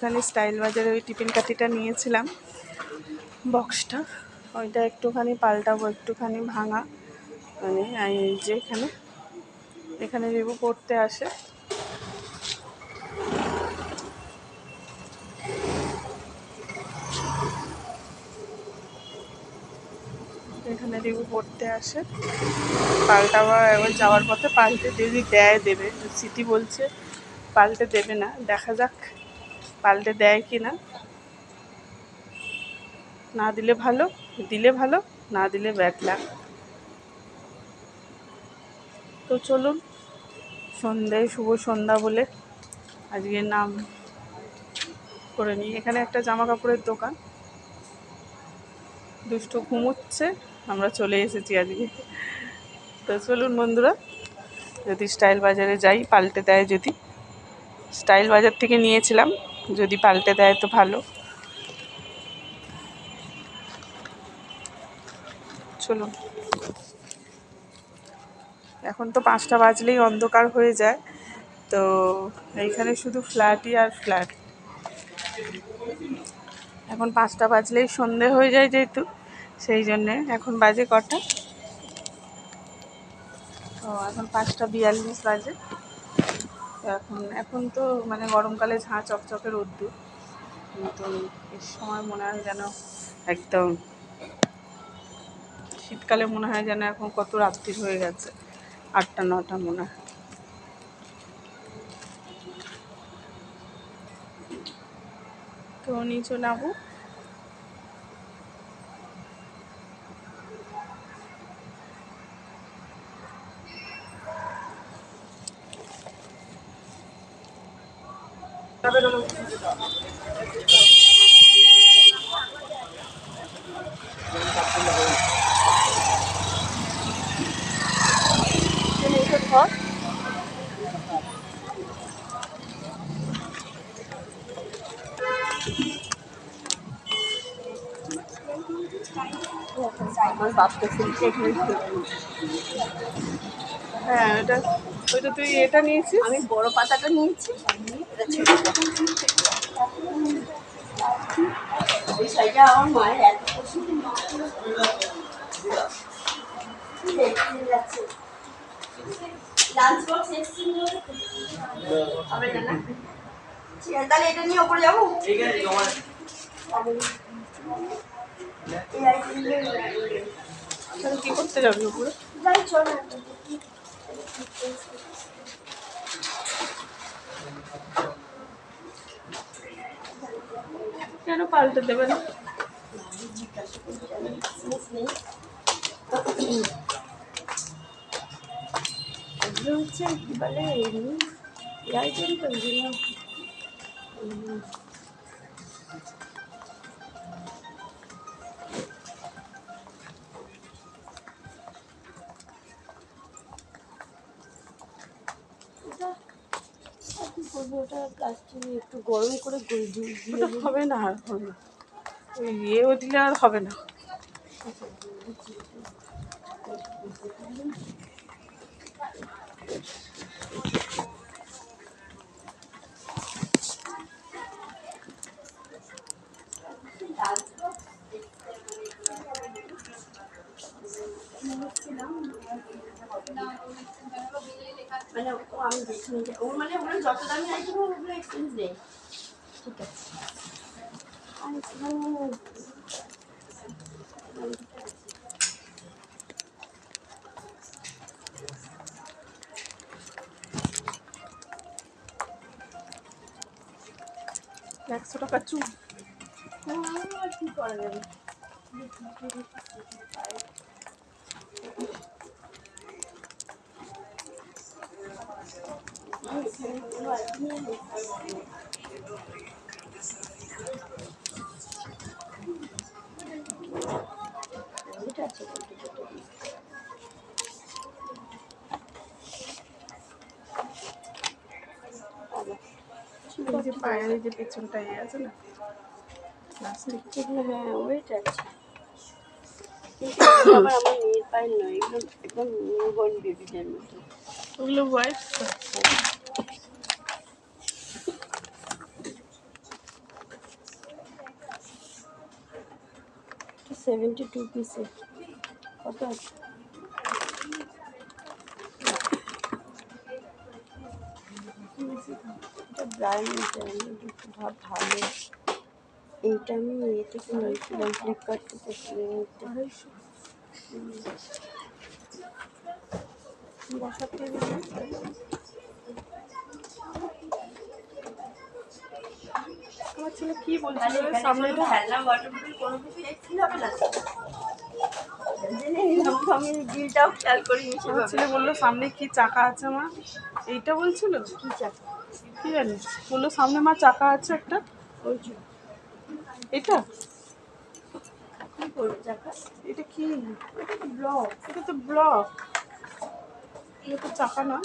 একটুখানি স্টাইল বাজারে ওই টিফিন কাঠিটা নিয়েছিলাম। বক্সটা, ওইটা একটুখানি পাল্টাবো, একটুখানি ভাঙা। মানে যে এখানে এখানে রিভু পড়তে আসে। এখানে রিভু পড়তে আসে। পাল্টাবা এবার যাওয়ার পথে পাল্টে যদি দেয় দেবে। সিটি বলছে পাল্টে দেবে না, দেখা যাক। পাল্টে দেয় কি না? না দিলে ভালো দিলে ভালো, না দিলে ব্যাকলা তো চলুন, সন্ধ্যায়, শুভ সন্ধ্যা বলে আজকে নাম করে নিই। এখানে একটা জামা কাপড়ের দোকান। দুষ্টু ঘুমোচ্ছে, আমরা চলে এসেছি আজকে। তো চলুন বন্ধুরা, যদি স্টাইল বাজারে যাই, পাল্টে দেয় যদি। স্টাইল বাজার থেকে নিয়েছিলাম। যদি পাল্টে দেয় তো ভালো। চলুন। এখন তো পাঁচটা বাজলেই অন্ধকার হয়ে যায়। তো এইখানে শুধু ফ্ল্যাটই আর ফ্ল্যাট। এখন পাঁচটা বাজলেই সন্ধে হয়ে যায় যেহেতু, সেই জন্যে এখন বাজে কটা? ও, এখন পাঁচটা বিয়াল্লিশ বাজে। এখন এখন তো মানে গরমকালে ঝাঁ চকচকে রোদ্দুর। কিন্তু এর সময় মনে হয় যেন একদম। শীতকালে মনে হয় যেন এখন কত রাত্রি হয়ে গেছে। আটটা নটা মনে হয়। তো নিচে নামবো নিচে ধর আমার বাপকে ফুলকে এখানে হ্যাঁ এটা ওইটা তুই এটা নিয়েছিস? আমি বড় পাতাটা নিয়েছি। এটা ছোট এই শাড়িটা আমার মায়ের এত পছন্দ লাঞ্চ বক্স এক্সচেঞ্জ হবে না না? ঠিক আছে তাহলে এটা নিয়ে ওপরে যাব? ঠিক আছে তাহলে করতে যাবি কেন পাল্টে দেবে না হচ্ছে কি বলে এমনি এই আইটেম একটু গরম করে গুঁড়ি দিয়ে হবে না আর হবে না। ওই ইয়েও দিলে আর হবে না। ঠিক আছে আর এখানে একশো টাকা চুল আর কি করা যাবে এখানে এই যে পায়ের এই যে পেছনটা ইয়ে আছে না প্লাস্টিক এগুলো হ্যাঁ ওয়েট আছে কিন্তু এগুলো আবার আমার মেয়ের পায়ের নয় এগুলো একদম নিউবর্ন বেবিদের মতো ওগুলো হোয়াইট সেভেন্টি টু পিসে কত আছে এটা ব্রাইন ভাব ভালো। এইটা আমি ইয়ে থেকে নিয়েছিলাম ফ্লিপকার্ট থেকে আমার ছেলে কি বলছিল সামনেটা খেলনা ওয়াটার বটল কোনো কিছু এক্সিল হবে না আমি বিলটাও খেয়াল করিনি আমার ছেলে বলল সামনে কি চাকা আছে মা? এইটা বলছিল? কি জানি। বলল সামনে মা চাকা আছে একটা। ওই এটা চাকা এটা ওটা তো ব্লক এটা তো ব্লক এটা তো চাকা না।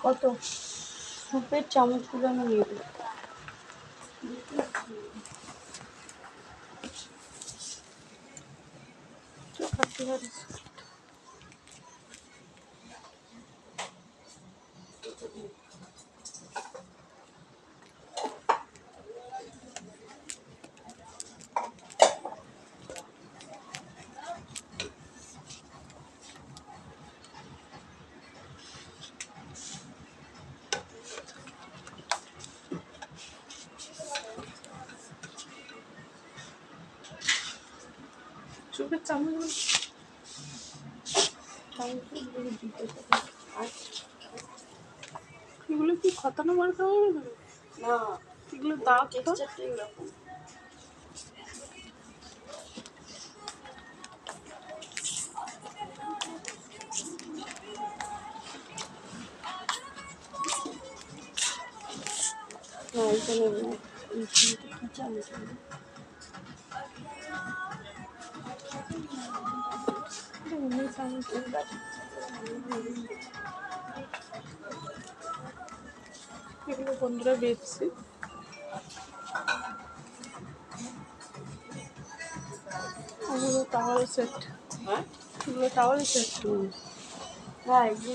কত? সুপের চামচগুলো আমি নিয়ে চোখের চামচ চামচগুলো দিতে হবে আর এগুলো কি খতানো মার্কা হবে না এগুলো দাগ টেক্সচারটা এরকম না এই কি এগুলো বন্ধুরা বেচছি ওগুলো টাওয়াল সেট হ্যাঁ? এগুলো টাওয়াল সেট হ্যাঁ এগুলো।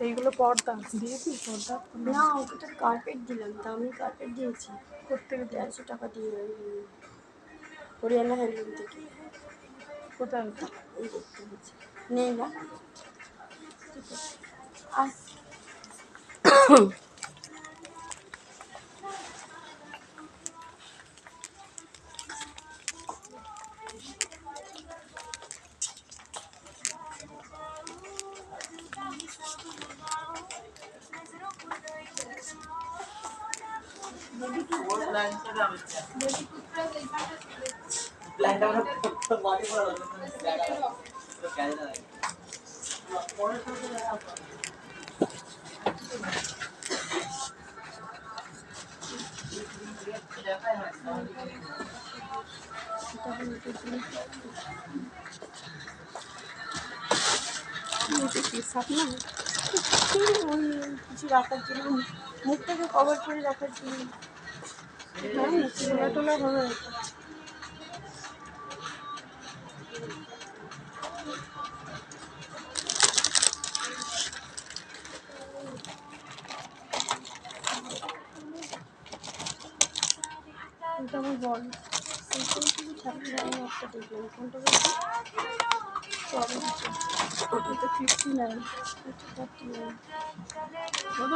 এইগুলো পর্দা দিয়েছি পর্দা। না ওটা কার্পেট দিলাম তা আমি কার্পেট দিয়েছি। কোথেকে দেয় দেড়শো টাকা দিয়ে হরিয়ানা হ্যান্ডলুম থেকে কোথায় এই দেখতে হচ্ছে নেই না? ঠিক কিছু রাখার জন্য মুখটাকে কভার করে রাখার জন্য হ্যাঁ টোলা হবে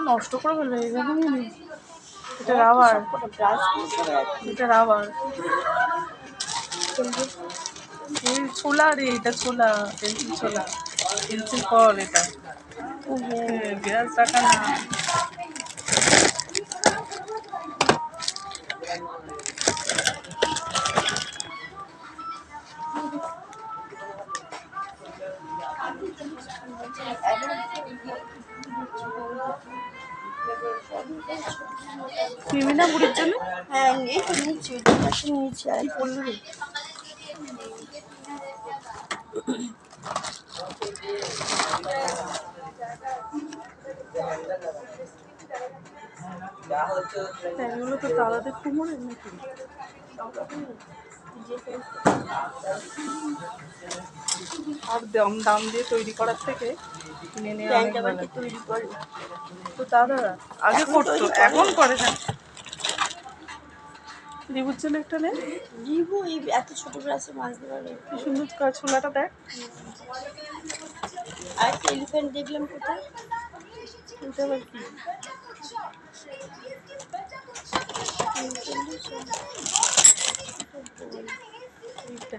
নষ্ট করে ফেলবে এটা রাবার। একই এটা রাবার। এই ছোলা রে এটা ছোলা পেন্সিল ছোলা। পেন্সিল কল এটা। হ্যাঁ গ্যাস টাকা না। হ্যাঁ এই তো নিয়েছি ওই পাশে নিয়েছি আর হচ্ছে এগুলো তো তালাদের কুমোরের নাকি আর দাম দাম দিয়ে তৈরি করার থেকে কিনে কি তৈরি করে? তো দাদা আগে করতো এখন করে না? রিবুর জন্য একটা নে। রিভু এই এত ছোট গ্লাসে মাছ দেওয়ার কি সুন্দর ছোলাটা দেখ। আর একটা এলিফ্যান্ট দেখলাম কোথায়? এটা আবার কি? এইটা।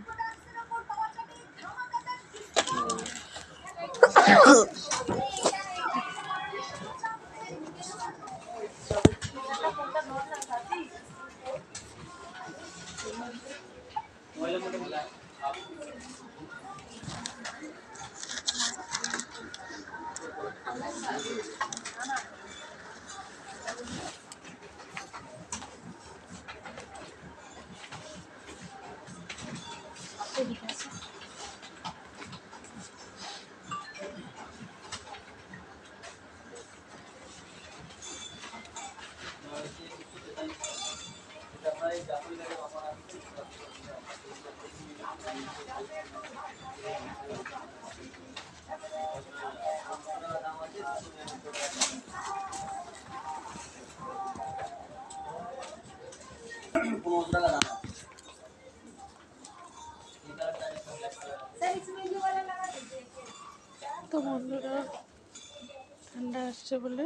আসছে বলে?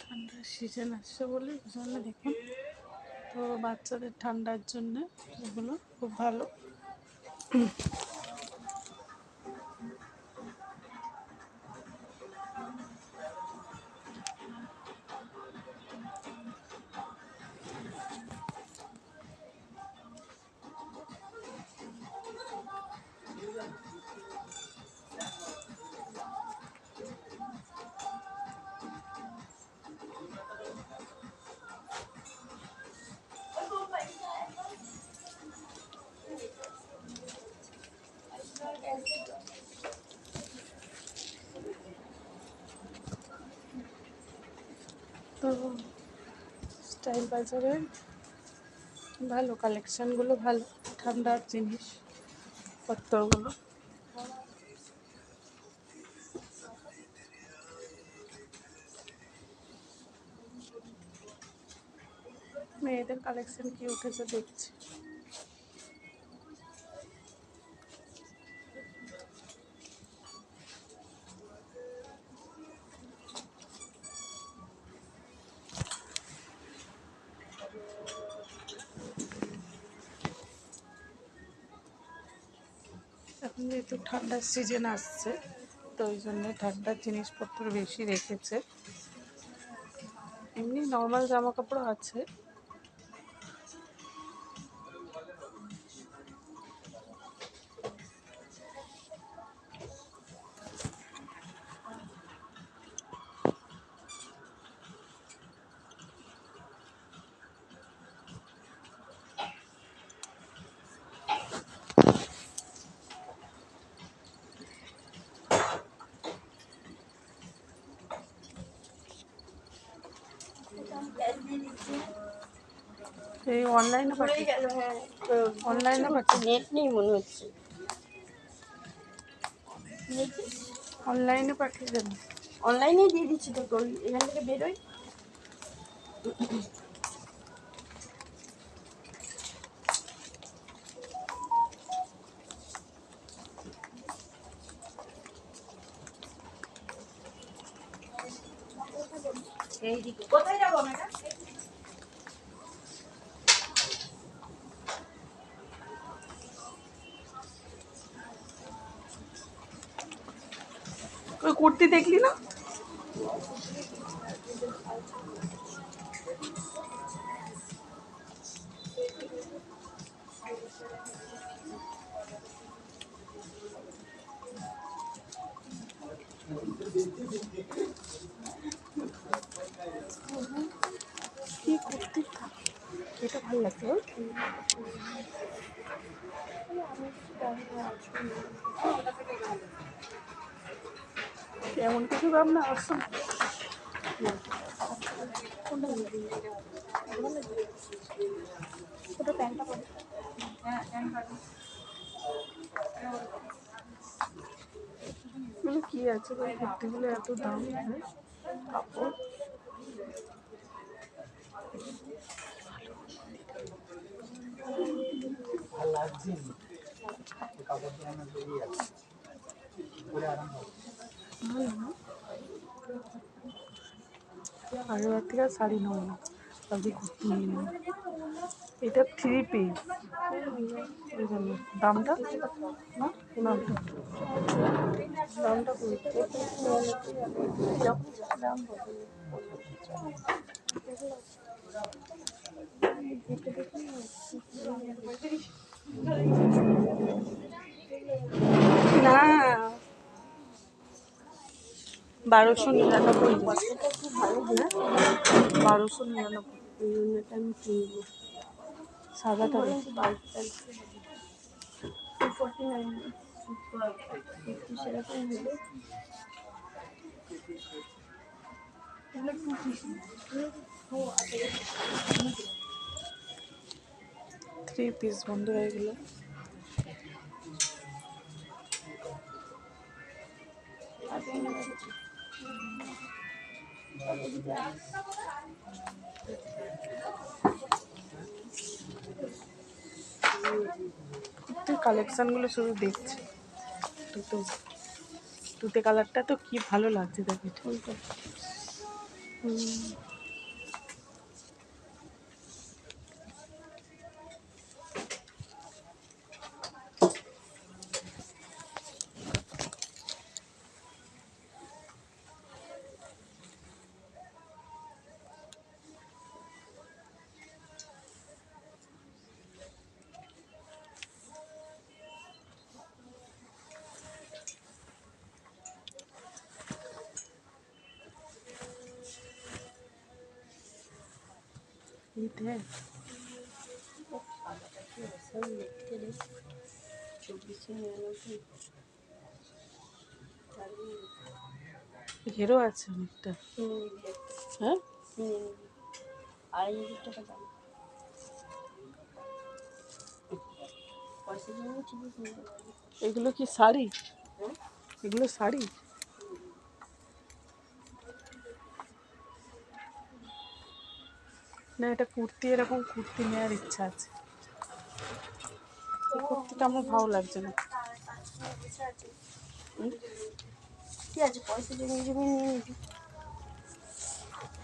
ঠান্ডার সিজন আসছে বলে জন্য দেখুন তো বাচ্চাদের ঠান্ডার জন্য এগুলো খুব ভালো। তো স্টাইল বাজারে ভালো কালেকশানগুলো ভালো ঠান্ডার জিনিস পত্রগুলো। মেয়েদের কালেকশন কি উঠেছে দেখছি। যেহেতু ঠান্ডার সিজন আসছে, তো ওই জন্য ঠান্ডার জিনিসপত্র বেশি রেখেছে। এমনি নর্মাল জামা কাপড় আছে। এই অনলাইনে হয়ে পাঠিয়ে গেল হ্যাঁ অনলাইনে পাঠিয়ে নেট নেই মনে হচ্ছে। অনলাইনে পাঠিয়ে দেবেন অনলাইনেই দিয়ে দিচ্ছি তো এখান থেকে বেরোই কি কুর্তি এটা ভালো লাগছে এমন কিছু দাম না আসুন। ছোটো প্যান্টটা পরে। মানে কি আছে বল কুর্তিগুলো এত দাম কাপড় আর লাগছে কাপড়। দিয়ে বেরিয়ে যাচ্ছে পরে আরাম হবে ভালো না। আগের বার থেকে শাড়ি নেব। ভাবছি কুর্তি নিয়ে এটা থ্রি পিস দামটা? না না। বারোশো নিরানব্বই। বারোশো নিরানব্বই। সাদাটা নাইন ফিফটি সেরকম এগুলো টু পিস ও আচ্ছা থ্রি পিস বন্ধ হয়ে গেল কুর্তির কালেকশানগুলো শুধু দেখছি। দুটো তুতে কালারটা তো কি ভালো লাগছে দেখ। চব্বিশশো নিরানব্বই ঘেরও আছে অনেকটা কিনে নিবি একটা হ্যাঁ কিনে নিবি আড়াই হাজার টাকা দাম পয়সা জন্য ঠিকই কিনতে পারবি এগুলো কি শাড়ি হ্যাঁ এগুলো শাড়ি না এটা কুর্তি এরকম কুর্তি নেওয়ার ইচ্ছা আছে। কুর্তিটা আমার ভালো লাগছে না। আছে? পয়সা জমিয়ে জমিয়ে নিয়ে নিবি।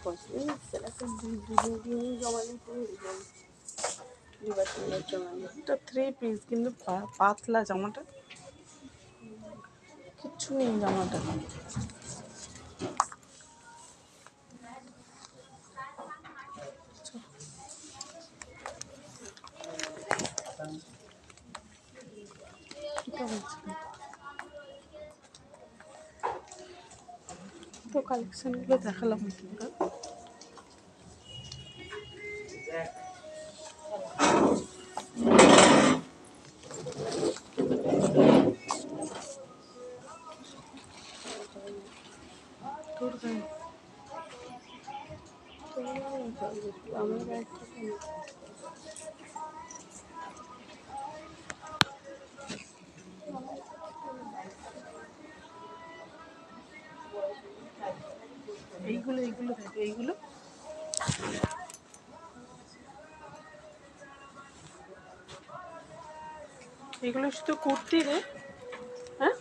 পয়সা দুদিন দুবার তিনবার এটা থ্রি পিস কিন্তু পাতলা জামাটা। কিচ্ছু নেই জামাটা। کلکشن کې داخله مو کیږه এইগুলো এইগুলো থাকে এইগুলো। এগুলো শুধু কুর্তি রে হ্যাঁ?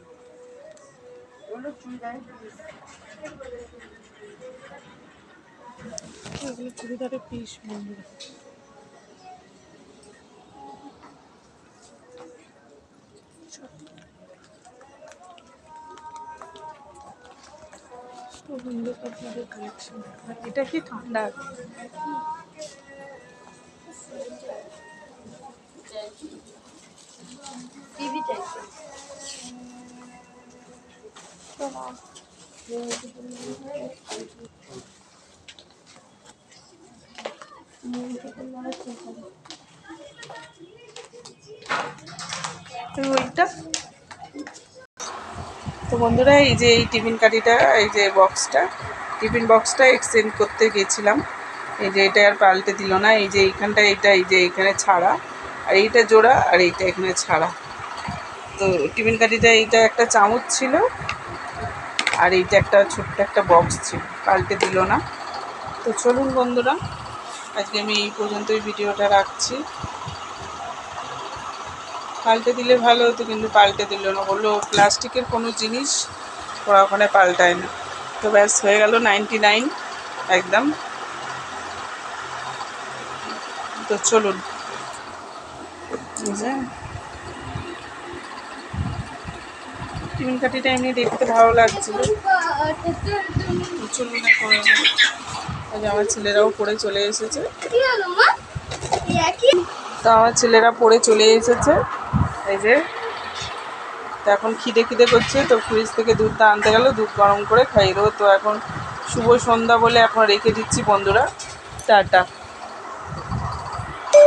এগুলো চুড়িদারের পিস বন্ধুরা। সুন্দর আপনাদের কালেকশন এটা কি ঠান্ডা? ওইটা বন্ধুরা, এই যে এই টিফিন কাঠিটা, এই যে বক্সটা, টিফিন বক্সটা এক্সচেঞ্জ করতে গেছিলাম। এই যে এটা আর পাল্টে দিল না, এই যে এইখানটা, এইটা, এই যে এখানে ছাড়া, আর এইটা জোড়া, আর এইটা এখানে ছাড়া। তো টিফিন কাঠিটা, এইটা একটা চামচ ছিল, আর এইটা একটা ছোট্ট একটা বক্স ছিল, পাল্টে দিল না। তো চলুন বন্ধুরা, আজকে আমি এই পর্যন্তই ভিডিওটা রাখছি। পাল্টে দিলে ভালো হতো কিন্তু পাল্টে দিল না। বলল প্লাস্টিকের কোনো জিনিস ওরা ওখানে পাল্টায় না। তো ব্যাস হয়ে গেল নাইনটি নাইন একদম। তো চলুন। যে। এমনি দেখতে ভালো লাগছিল। এই যে আমার ছেলেরাও পড়ে চলে এসেছে। তো আমার ছেলেরা পড়ে চলে এসেছে। এই যে, তো এখন খিদে খিদে করছে, তো ফ্রিজ থেকে দুধটা আনতে গেল, দুধ গরম করে খাইয়ে দেবো। তো এখন শুভ সন্ধ্যা বলে এখন রেখে দিচ্ছি বন্ধুরা। টাটা।